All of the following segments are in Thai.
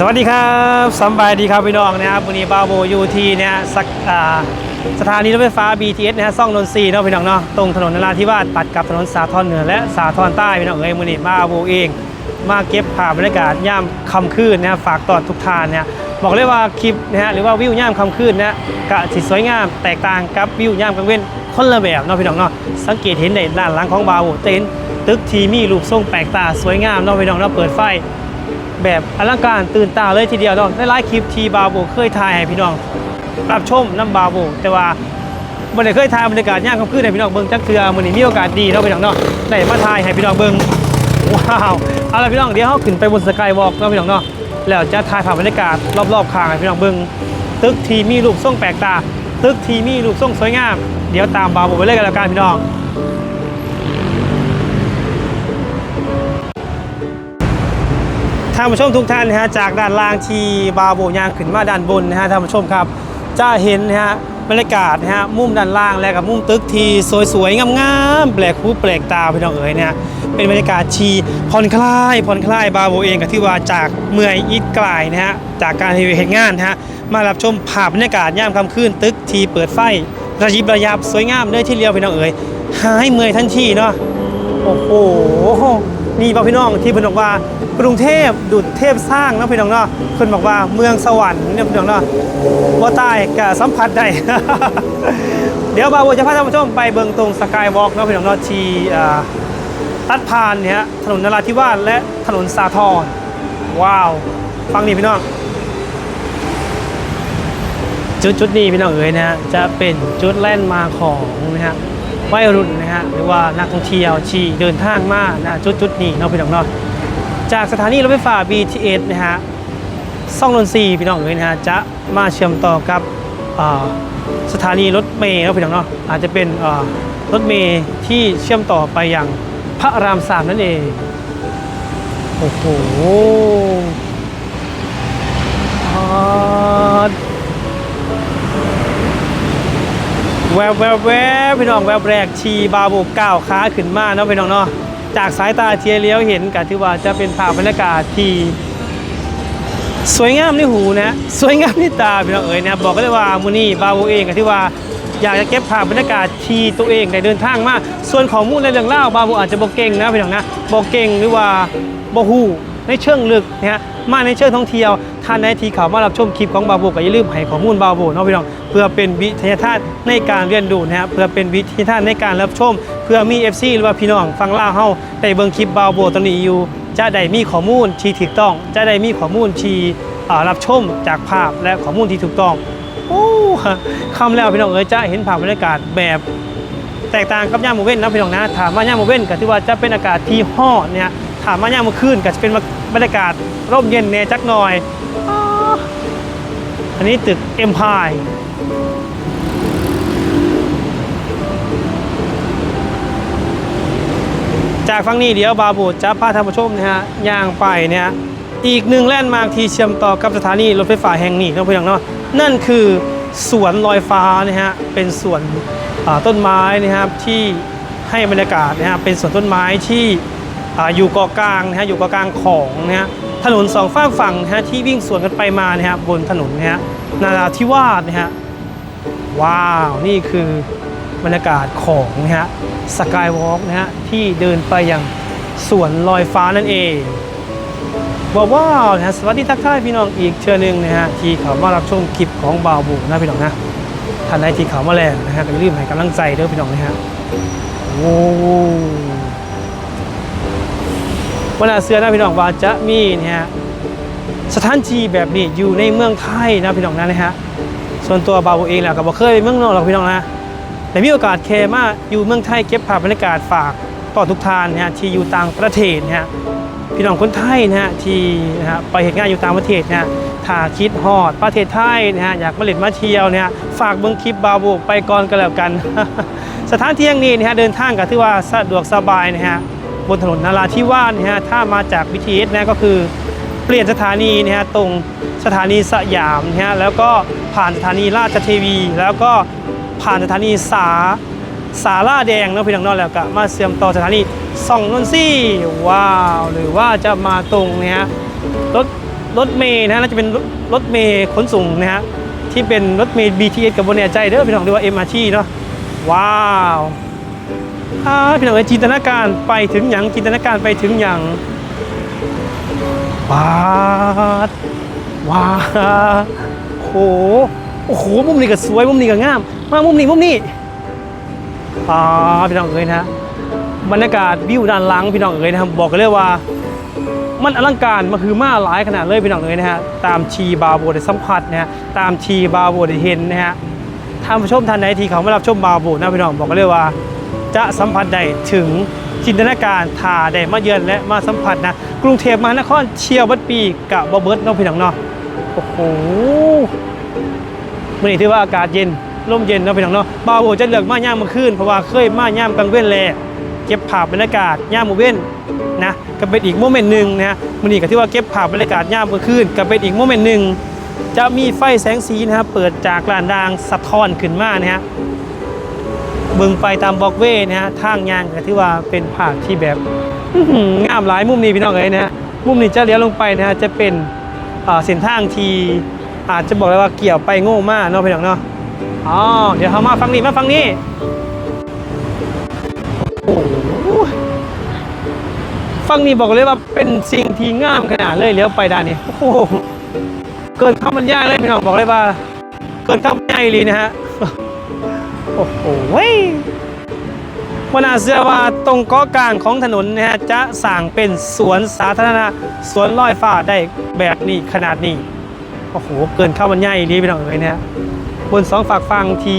สวัสดีครับสบายดีครับพี่น้องนะครับวันนี้บาโบอยู่ที่เนี่ยสักอ่าสถานีรถไฟฟ้า BTS นะฮะซ่องนนทรีเนาะพี่น้องเนาะตรงถนนนราธิวาสตัดกับถนนสาทรเหนือและสาทรใต้พี่น้องเอ้ยวันนี้บาโบเอง มาเก็บภาพบรรยากาศย่ามค่ำคืนนะฮะฝากตอนทุกทานเนี่ยบอกเลยว่าคลิปนะฮะหรือว่าวิวย่ามค่ำคืนเนี่ยกะสิสวยงามแตกต่างกับวิวย่ามกลางเว้นคนละแบบเนาะพี่น้องเนาะสังเกตเห็นในด้านหลังของบาโบเห็นตึกทีมีรูปทรงแปลกตาสวยงามเนาะพี่น้องเนาะเปิดไฟ แบบอลังการตื่นตาเลยทีเดียวเนาะในไลฟ์คลิปทีบาโบเคยถ่ายให้พี่น้องรับชมน้ำบาโบแต่ว่ามันได้เคยถ่ายบรรยากาศย่างคำคืนให้พี่น้องเบิ่งจักเทือมันนี้มีโอกาสดีเนาะพี่น้องเนาะได้มาถ่ายให้พี่น้องเบิ่งว้าวเอาละพี่น้องเดี๋ยวเขาขึ้นไปบนสกายวอล์กเนาะพี่น้องเนาะแล้วจะถ่ายภาพบรรยากาศรอบๆข้างให้พี่น้องเบิ่งตึกทีมีรูปทรงแปลกตาตึกทีมีรูปทรงสวยงาม เดี๋ยวตามบาโบไปเลยกันแล้วกันพี่น้อง ท่านผู้ชมทุกท่านนะฮะจากด้านล่างที่บาโบยางขึ้นมาด้านบนนะฮะท่านผู้ชมครับจะเห็นนะฮะบรรยากาศนะฮะมุมด้านล่างและกับมุมตึกที่สวยๆงามๆแปลกหูแปลกตาพี่น้องเอ๋ยเนี่ยเป็นบรรยากาศที่ผ่อนคลายผ่อนคลายบาโบเองกับที่ว่าจากเมื่อยอิดกลายนะฮะจากการที่เห็นงานนะฮะมารับชมภาพบรรยากาศย่ามค่ำคืนตึกที่เปิดไฟระยิบระยับสวยงามเลยที่เรียวพี่น้องเอ๋ยหายเมื่อยทันทีเนาะโอ้โหนี่บอกพี่น้องที่พิ่นบอกว่า กรุงเทพดุจเทพสร้างเนาะพี่น้องเนาะเพิ่นบอกว่าเมืองสวรรค์เนี่ยพี่น้องเนาะว่าใต้กับสัมผัสได้ เดี๋ยวบาวจะพาท่านผู้ชมไปเบิงตรงสกายวอล์กเนาะพี่น้องเนาะที่อ่าตัดผ่านเนี่ยฮะถนนนราธิวาสและถนนสาทรว้าว ฟังนี่พี่น้อง จุดจุดนี้พี่น้องเอ๋ยนะฮะจะเป็นจุดแล่นมาของนะฮะวัยรุ่นนะฮะหรือว่านักท่องเที่ยวที่เดินทางมานะจุดจุดนี้เนาะพี่น้องเนาะ จากสถานีรถไฟฟ้า BTS นะฮะซ่องนนทรีพี่น้องเอ๋ยนะฮะจะมาเชื่อมต่อกับสถานีรถเมล์เนาะพี่น้องเนาะอาจจะเป็นรถเมล์ที่เชื่อมต่อไปอยังพระรามสามนั่นเองโอ้โหแวบแวบแวบพี่น้องแวบแรกชีบาโบก้าวขาขึ้นมาเนาะพี่น้องเนาะ จากสายตาเทียเลี้ยวเห็นกับที่ว่าจะเป็นภาพบรรยากาศที่สวยงามในหูนะสวยงามในตาพี่น้องเอ๋ยนะบอกก็เลยว่ามูนี่บาโบเองกับที่ว่าอยากจะเก็บภาพบรรยากาศที่ตัวเองได้เดินทางมาส่วนของมูลในเรื่องเล่าบาโบอาจจะบอกเก่งนะพี่น้องนะบอกเก่งหรือว่าบอกหูในเชิงลึกนะฮะ มาในเชิงท่องเที่ยวท่านใดที่เขามารับชมคลิปของบาโบก็อย่าลืมให้ข้อมูลบาโบเนาะพี่น้องเพื่อเป็นวิทยาทานในการเรียนรู้นะฮะเพื่อเป็นวิทยาทานในการรับชม เพื่อมี FC หรือว่าพี่น้องฟังล่าเฮาได้เบิ่งคลิปบาโบตอนนี้อยู่ จะได้มีข้อมูลที่ถูกต้อง จะได้มีข้อมูลที่รับชมจากภาพและข้อมูลที่ถูกต้องโอ้คำแล้วพี่น้องเอ๋ยจะเห็นภาพบรรยากาศแบบแตกต่างกับย่ามโมเว้นนะพี่น้องนะถามว่าย่ามโมเว้นก็ถือว่าจะเป็นอากาศที่ฮ้อเนี่ย ถามว่าย่ามโมคืนก็จะเป็นบรรยากาศร่มเย็นแน่จักหน่อย อันนี้ตึกเอ็มพายจากฝั่งนี้เดี๋ยวบาบูจะพาท่านผู้ชมนะฮะย่างไปเนี่ยอีกหนึ่งแลนมาร์คที่เชื่อมต่อกับสถานีรถไฟฟ้าแห่งนี้นะพี่น้องเนาะนั่นคือสวนลอยฟ้านะฮะเป็นสวนต้นไม้นะครับที่ให้บรรยากาศนะฮะเป็นสวนต้นไม้ที่ อยู่เกาะกลางนะฮะอยู่เกาะกลางของนะฮะถนนสองฝั่งฝั่งนะฮะที่วิ่งสวนกันไปมานะฮะบนถนนนะฮะนาราธิวาสนะฮะว้าวนี่คือบรรยากาศของนะฮะสกายวอล์กนะฮะที่เดินไปยังสวนลอยฟ้านั่นเองว้าวว้าวนะฮะสวัสดีทักทายพี่น้องอีกเชื่อหนึ่งนะฮะที่เขามารับชมคลิปของบาวบุกนะพี่น้องนะท่านใดที่เขามาแล้วนะฮะก็อย่าลืมให้กำลังใจเด้อพี่น้องนะฮะโอ้ วันอาเสือนะพี่น้องว่าจะมีเนี่ยฮะสถานที่แบบนี้อยู่ในเมืองไทยนะพี่น้องนะนะฮะส่วนตัวบาวเองแหละก็บ่เคยไปเมืองนอกหรอกพี่น้องนะแต่มีโอกาสแคมาอยู่เมืองไทยเก็บภาพบรรยากาศฝากต่อทุกทานนะฮะที่อยู่ต่างประเทศนะฮะพี่น้องคนไทยนะฮะที่นะฮะไปเหตุงานอยู่ต่างประเทศนะฮะถ้าคิดฮอดประเทศไทยนะฮะอยากมาเล่นมาเที่ยวเนี่ยฝากเบิ้งคลิปบาบูไปก่อนก็แล้วกัน สถานที่แห่างนี้นะฮะเดินทางก็ถือว่าสะดวกสบายนะฮะ บนถนนนาราธิวาสนะฮะถ้ามาจาก BTS นะก็คือเปลี่ยนสถานีนะฮะตรงสถานีสยามนะฮะแล้วก็ผ่านสถานีราชเทวี แล้วก็ผ่านสถานีสาสาราแดงนะพี่น้องนาะแล้วก็มาเสื่อมต่อสถานีส่องนนทรีย์ว้าวหรือว่าจะมาตรงนี่ยฮะรถรถเมย์นะน่าจะเป็นรถรถเมย์ขนส่งนะฮะที่เป็นรถเมย์ BTS กับบนแน่ใจเด้อพี่น้องหรือว่า MRT เนาะว้าว อ่าพี่น้องเอ้ยจินตนาการไปถึงหยังจินตนาการไปถึงหยังว้าวว้าวโหโอ้โหมุมนี้ก็สวยมุมนี้ก็งาม มามุมนี้มุมนี้อ่าพี่น้องเอ้ยนะบรรยากาศวิวด้านหลังพี่น้องเอ้ยนะครับบอกกันเลยว่า มันอลังการมันคือมาหลายขนาดเลยพี่น้องเลยนะฮะตามชีบาโบได้สัมผัสนะฮะตามชีบาโบได้เห็นนะฮะท่านผู้ชมท่านใดที่เขาไมารับชมบาโบนะพี่น้องบอกกันเลยว่า จะสัมผัสได้ถึงจินตนาการทาได้มาเยือนและมาสัมผัสนะ กรุงเทพมหานครเชียวบัดปีกับบเบิร์ดน้องพี่น้องเนาะโอ้โหมื่อนี้ถือว่าอากาศเย็นลมเย็นเนาะพี่น้องเนาะบาโบจะเลือกมาย่ามมื่อคืนเพราะว่าเคยมาย่ามกลางเว้นแลเก็บภาพบรรยากาศย่ามมือเว้นนะก็เป็นอีกโมเมนต์หนึ่งนะฮะมันนี่ก็ที่ว่าเก็บภาพบรรยากาศย่ามมื่อคืนก็เป็นอีกโมเมนต์หนึ่งจะมีไฟแสงสีนะครับเปิดจากลานดางสะท้อนขึ้นมานะฮะ เบิ่งไปตามบอกเว่นะฮะทางยางก็ที่ว่าเป็นภาพที่แบบงามหลายมุมนี้พี่น้องเอ๋ยนะฮะมุมนี้จะเลี้ยวลงไปนะฮะจะเป็นเส้นทางที่อาจจะบอกเลยว่าเกี่ยวไปโง่มากเนาะพี่น้องเนาะอ๋อเดี๋ยวเขามาฟังนี้มาฟังนี้ฟังนี่บอกเลยว่าเป็นสิ่งที่งามขนาดเลยเลี้ยวไปด้านนี้โอ้โหเกินคำบรรยายเลยพี่น้องบอกเลยว่า เกินคำบรรยายเลยนะฮะ โอ้โหเว้ยวันอาเสือว่าตรงเกาะกลางของถนนนะฮะจะสั่งเป็นสวนสาธารณะสวนลอยฟ้าได้แบบนี้ขนาดนี้ โอ้โห เกินคำบรรยายเลยพี่น้องเลยนะฮะบนสองฝากฟังที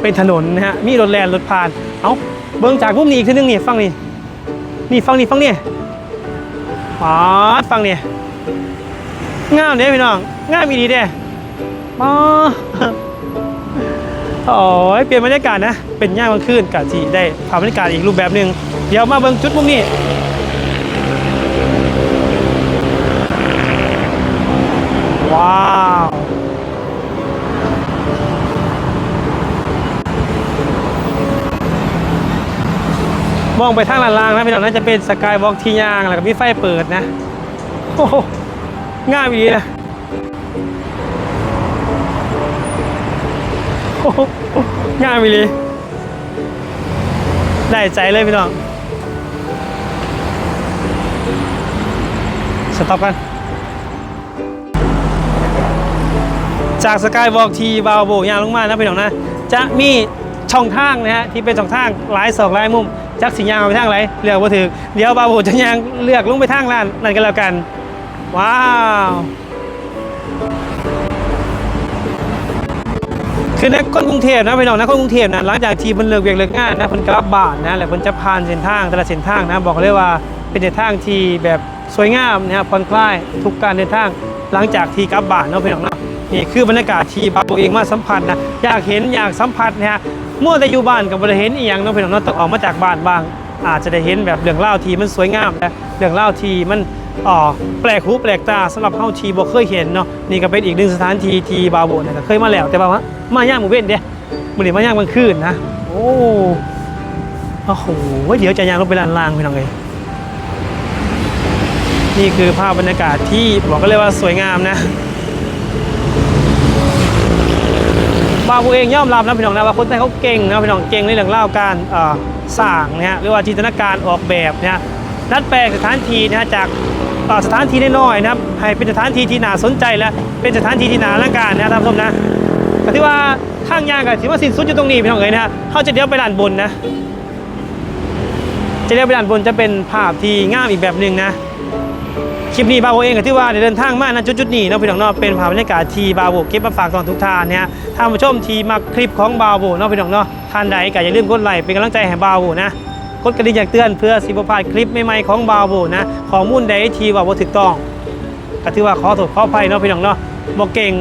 เป็นถนนนะฮะมีรถแล่นรถผ่าน เอ้าเบิ้งจากมุมนี้อีกทีนึงนี่ฟังนี่นี่ฟังนี่ฟังนี่อ๋อฟังนี่งามเด้พี่น้องงามมีดีเด้อ๋อ โอ้ยเปลี่ยนบรรยากาศนะ เป็นย่างกลางคืนกะจีได้ภาพบรรยากาศอีกรูปแบบหนึ่งเดี๋ยวมาเบิ่งจุดมุมนี้ว้าวมองไปทางลานล่างนะพี่น้องน่าจะเป็นสกายวอล์กที่ย่างแล้วก็มีไฟเปิดนะโอ้โหง่ายดีนะโอ้โห ง่ายไปเลยได้ใจเลยพี่น้องสต็อปกัน จากสกายวอล์กทีบาวโบยางลงมานะพี่น้องนะ จะมีช่องทางนะฮะที่เป็นช่องทางหลายสองหลายมุมจักสิยางไปทางไหนเลือกว่าถือเดี๋ยวบาวโบจะยางเลือกลงไปทางล้านนั่นกันแล้วกัน ว้าว คือในคนกรุงเทพนะพี่น้องนะคนกรุงเทพนะหลังจากที่มันเลิกเวียกเลิกงานนะเพิ่นกลับบ้านนะแล้วเพิ่นจะผ่านเส้นทางแต่ละเส้นทางนะบอกเลยว่าเป็นเส้นทางที่แบบสวยงามนะครับผ่อนคลายทุกการเดินทาง หลังจากที่กลับบ้านเนาะพี่น้องเนาะนี่คือบรรยากาศที่บาโบเองมาสัมผัสนะอยากเห็นอยากสัมผัสนะฮะมั่วแต่อยู่บ้านกับบริเห็นอีหยังเนาะพี่น้องเนาะต้องออกมาจากบ้านบ้าง อาจจะได้เห็นแบบเรื่องเล่าที่มันสวยงามนะเรื่องเล่าที่มัน อ๋อแปลกหูแปลกตาสำหรับเฮาทีบ่เคยเห็นเนาะนี่ก็เป็นอีกหนึ่งสถานที่ที่บาโบนี่เคยมาแล้วแต่ว่ามาย่างหมู่เว้นเด้มันนี้มาย่างกลางคืนนะโอ้โอ้โหเดี๋ยวจะย่างลงไปลานล่างพี่น้องเลยนี่คือภาพบรรยากาศที่บอกกันเลยว่าสวยงามนะบาบูเองย่อมรับนะพี่น้องนะว่าคนไทยเขาเก่งนะพี่น้องเก่งในเรื่องเล่าการเอ่อสร้างนะฮะหรือว่าจินตนาการออกแบบนะฮะ ดัดแปลงสถานที่นะฮะจากต่อสถานที่น้อยๆนะครับให้เป็นสถานที่ที่น่าสนใจและเป็นสถานที่ที่น่าลังการนะท่านผู้ชมนะก็ที่ว่าข้างยางกับที่ว่าสิ้นสุดอยู่ตรงนี้พี่น้องเอ๋ยนะเขาจะเลี้ยวไปด้านบนนะจะเลี้ยวไปด้านบนจะเป็นภาพที่งามอีกแบบหนึ่งนะคลิปนี้บาโวเองก็ที่ว่าเดินทางมาณจุดๆนี้เนาะพี่น้องเนาะเป็นภาพบรรยากาศที่บาโวเก็บมาฝากตอนทุกท่านเนี่ยท่านผู้ชมที่มาคลิปของบาโวเนาะพี่น้องเนาะท่านใดก็อย่าลืมกดไลค์เป็นกำลังใจให้บาโวนะ กดกระดิ่งแจ้งเตือนเพื่อสิบพลาดคลิปใหม่ๆของบาโวนะข้อมูลใดทีว่าบ่ถูกต้องก็ถือว่าขอโทษขออภัยเนาะพี่น้องเนาะบ่เก่ง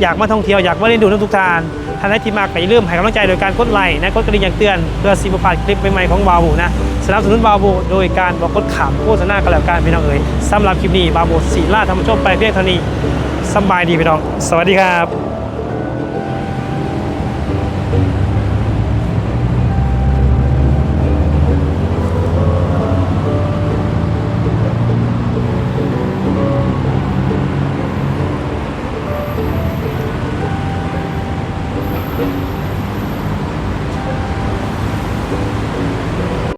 อยากมาท่องเที่ยวอยากมาเล่นดูน้ำทุกทานท่านใดที่มาก็อย่าลืมให้กำลังใจโดยการกดไลค์นะกดกระดิ่งแจ้งเตือนเพื่อสิบพลาดคลิปใหม่ๆของบาโวนะสนับสนุนบาโวโดยการบอกกดขำโฆษณากันแล้วกันพี่น้องเอ๋ยสำหรับคลิปนี้บาโวสีล่าท่านผู้ชมไปเพียงเท่านี้สบายดีพี่น้อง สวัสดีครับ